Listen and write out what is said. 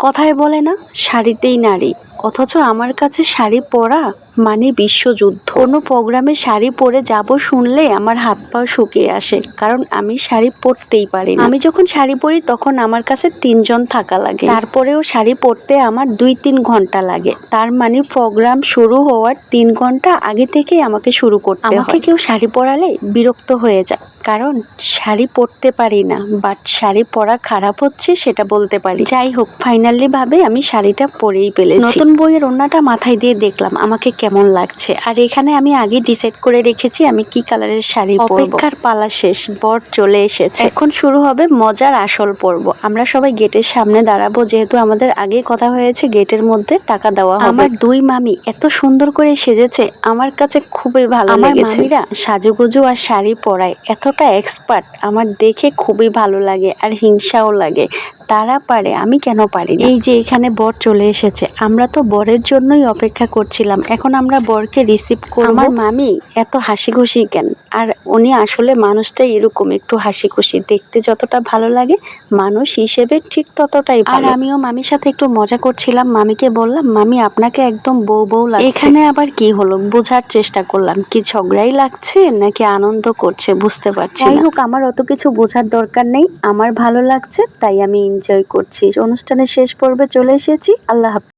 কথায় বলে না শাড়িতেই নারী। অথচ আমার কাছে শাড়ি পরা মানে বিশ্বযুদ্ধ। কোনো প্রোগ্রামে শাড়ি পরে যাব শুনলে আমার হাত পা শুকিয়ে আসে, কারণ আমি শাড়ি পরতেই পারি। আমি যখন শাড়ি পরি তখন আমার কাছে তিনজন থাকা লাগে। তারপরেও শাড়ি পরতে আমার দুই তিন ঘণ্টা লাগে। তার মানে প্রোগ্রাম শুরু হওয়ার তিন ঘণ্টা আগে থেকেই আমাকে শুরু করতে আমাকে কেউ শাড়ি পরালে বিরক্ত হয়ে যায়, কারণ শাড়ি পরতে পারি না বাট শাড়ি পরা খারাপ হচ্ছে সেটা বলতে পারি। যাই হোক ফাইনালি ভাবে আমি শাড়িটা পরেই পেলেছি নতুন বইয়ের ওড়নাটা মাথায় দিয়ে দেখলাম আমাকে কেমন লাগছে। আর এখানে আমি আগে ডিসাইড করে রেখেছি আমি কি কালারের শাড়ি অপেক্ষার পালা শেষ বর চলে এসেছে। এখন শুরু হবে মজার আসল পর্ব। আমরা সবাই গেটের সামনে দাঁড়াবো যেহেতু আমাদের আগে কথা হয়েছে গেটের মধ্যে টাকা দেওয়া আমার দুই মামি এত সুন্দর করে সেজেছে আমার কাছে খুবই ভালো আমার মামিরা সাজুগুজু আর শাড়ি পরায় এতটা এক্সপার্ট আমার দেখে খুবই ভালো লাগে আর হিংসাও লাগে। তারা পারে আমি কেন পারি এই যে এখানে বর চলে এসেছে আমরা তো বরের জন্যই অপেক্ষা করছিলাম এখন আমরা বরকে রিসিভ করব। আমার মামি এত হাসি খুশি কেন? আর উনি আসলে মানুষটা এরকম একটু হাসি খুশি দেখতে যতটা ভালো লাগে মানুষ হিসেবে ঠিক ততটাই আর আমিও মামির সাথে একটু মজা করছিলাম মামিকে বললাম মামি আপনাকে একদম বউ বউ লাগছে। এখানে আবার কি হলো? বোঝার চেষ্টা করলাম কি ঝগড়াই লাগছে নাকি আনন্দ করছে বুঝতে পারছি যাই হোক আমার অত কিছু বোঝার দরকার নেই আমার ভালো লাগছে তাই আমি এনজয় করছি। অনুষ্ঠানের শেষ পর্বে চলে এসেছি। আল্লাহ হাফেজ।